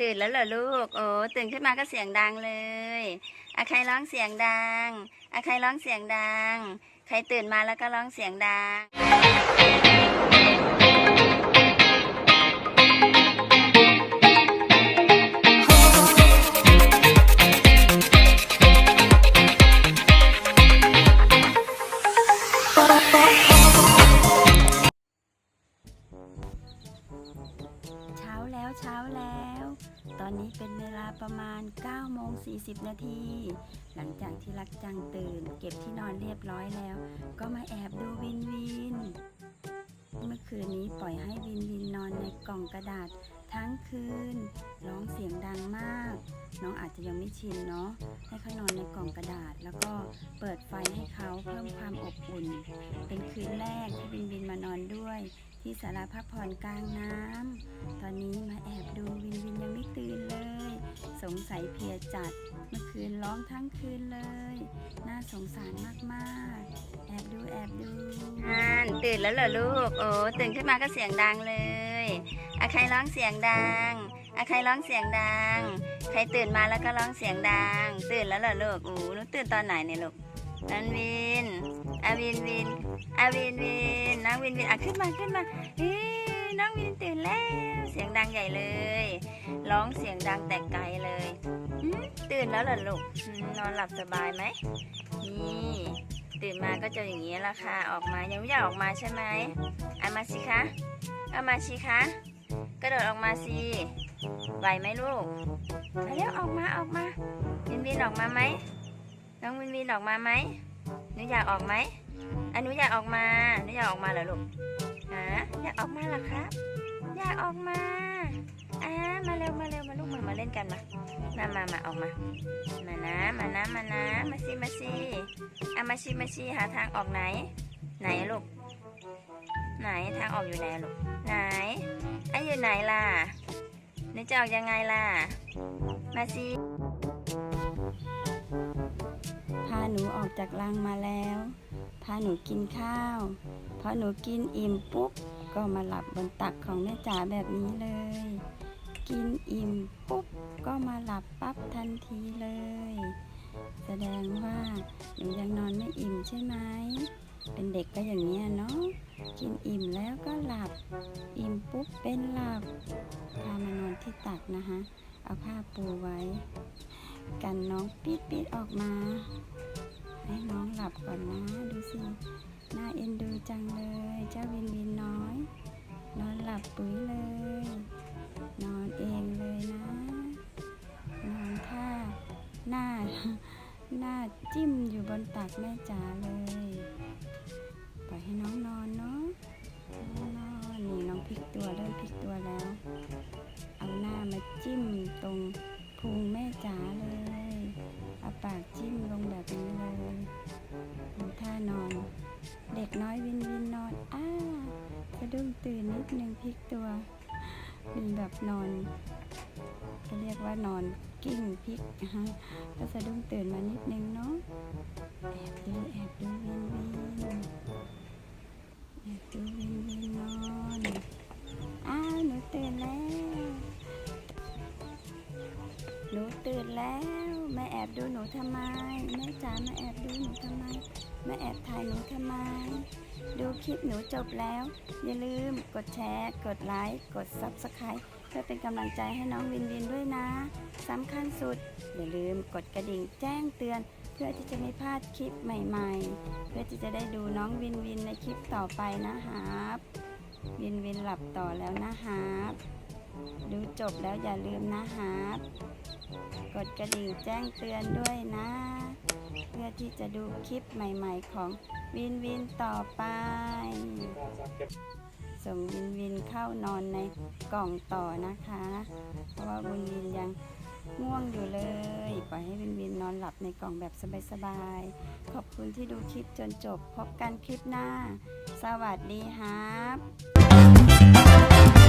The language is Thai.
ตื่นแล้วเหรอลูก โอ้ตื่นขึ้นมาก็เสียงดังเลยอะใครร้องเสียงดังอะใครร้องเสียงดัง ใครตื่นมาแล้วก็ร้องเสียงดัง แล้วเช้าแล้ว ตอนนี้เป็นเวลาประมาณ9โมง40 นาที หลังจากที่รักจังตื่น เก็บที่นอนเรียบร้อยแล้ว ก็มาแอบดูวินวิน เมื่อคืนนี้ปล่อยให้วินวินนอนในกล่องกระดาษ ทั้งคืน ร้องเสียงดังมาก น้องอาจจะยังไม่ชินเนาะ ให้เขานอนในกล่องกระดาษ แล้วก็เปิดไฟให้เขาเพิ่มความอบอุ่น เป็นคืนแรกที่วินวินมานอนด้วย ที่ศาลาพักผ่อนกลางน้ำ ตอนนี้มาแอบดูวินวินยังไม่ตื่นเลย สงสัยเพียจัด เมื่อคืนร้องทั้งคืนเลย น่าสงสารมากๆ แอบดูแอบดูอ่านตื่นแล้วเหรอลูก โอ้ตื่นขึ้นมาก็เสียงดังเลยอะใครร้องเสียงดังอะใครร้องเสียงดัง ใครตื่นมาแล้วก็ร้องเสียงดัง ตื่นแล้วเหรอลูก โอ้หนูตื่นตอนไหนเนี่ยลูกนันวินอาวินวินอาวินวินน้องวินวินอะขึ้นมาขึ้นมาเฮ้น้องวินตื่นแล้ว เสียงดังใหญ่เลย ร้องเสียงดังแต่ไกลเลยตื่นแล้วเหรอลูกนอนหลับสบายไหมนี่ตื่นมาก็จะอย่างนี้ละค่ะออกมายังไม่อยากออกมาใช่ไหมเอามาสิคะเอามาสิคะกระโดดออกมาสิไหวไหมลูกเร็วออกมาออกมาวินวินออกมาไหม น้องวินวินออกมาไหมหนูอยากออกไหมอันหนูอยากออกมาหนูอยากออกมาเหรอลูกฮะอยากออกมาเหรอครับ อยากออกมาอ่ามาเร็วมาเร็วมาลูกมามาเล่นกันมามามามาออกมา มานะมานะมานะมาสิมาสิอะมาชิมาชิหาทางออกไหน ไหนลูกไหนทางออกอยู่ไหนลูกไหนไอ้อยู่ไหนล่ะหนูจะออกยังไงล่ะมาสิาหนูออกจากรังมาแล้ว พาหนูกินข้าวพอหนูกินอิ่มปุ๊บ ก็มาหลับบนตักของแม่จ๋าแบบนี้เลย กินอิ่มปุ๊บ ก็มาหลับปั๊บทันทีเลย แสดงว่าหนูยังนอนไม่อิ่มใช่ไหม เป็นเด็กก็อย่างนี้เนาะ กินอิ่มแล้วก็หลับ อิ่มปุ๊บเป็นหลับ พามานอนที่ตักนะคะ เอาผ้าปูไว้ กันน้องปี๊ดปี๊ดออกมาให้น้องหลับก่อนนะ ดูสิน่าเอ็นดูจังเลย เจ้าวินวินน้อย นอนหลับปุ๋ยเลย นอนเองเลยนะ นอนท่าหน้าหน้าจิ้มอยู่บนตักแม่จ๋าเลย ปล่อยให้น้องนอนเนาะนอนอนนี่น้องพลิกตัวเริ่มพลิกตัวแล้ว ดุ้งตื่นนิดนึงพลิกตัวมีแบบนอนเขาเรียกว่านอนกิ้งพลิกนะคะก็สะดุ้งตื่นมานิดนึงเนาะแอบดูแอบดูวินวินแอบดูวินวินนอนอ้าวหนูตื่นแล้วหนูตื่นแล้วแม่แอบดูหนูทำไมแม่จ๋ามาแอบดูหนูทำไม แม่แอบถ่ายหนูทำไม ดูคลิปหนูจบแล้ว อย่าลืมกดแชร์ กดไลค์ กด Subscribe เพื่อเป็นกำลังใจให้น้องวินวินด้วยนะสำคัญสุด อย่าลืมกดกระดิ่งแจ้งเตือน เพื่อที่จะไม่พลาดคลิปใหม่ๆ เพื่อที่จะได้ดูน้องวินวินในคลิปต่อไปนะครับ วินวินหลับต่อแล้วนะครับ ดูจบแล้วอย่าลืมนะครับกดกระดิ่งแจ้งเตือนด้วยนะ เพื่อที่จะดูคลิปใหม่ ๆ ของวินวินต่อไป ส่งวินวินเข้านอนในกล่องต่อนะคะ เพราะว่าวินวินยังง่วงอยู่เลย ปล่อยให้วินวินนอนหลับในกล่องแบบสบายๆ ขอบคุณที่ดูคลิปจนจบ พบกันคลิปหน้า สวัสดีครับ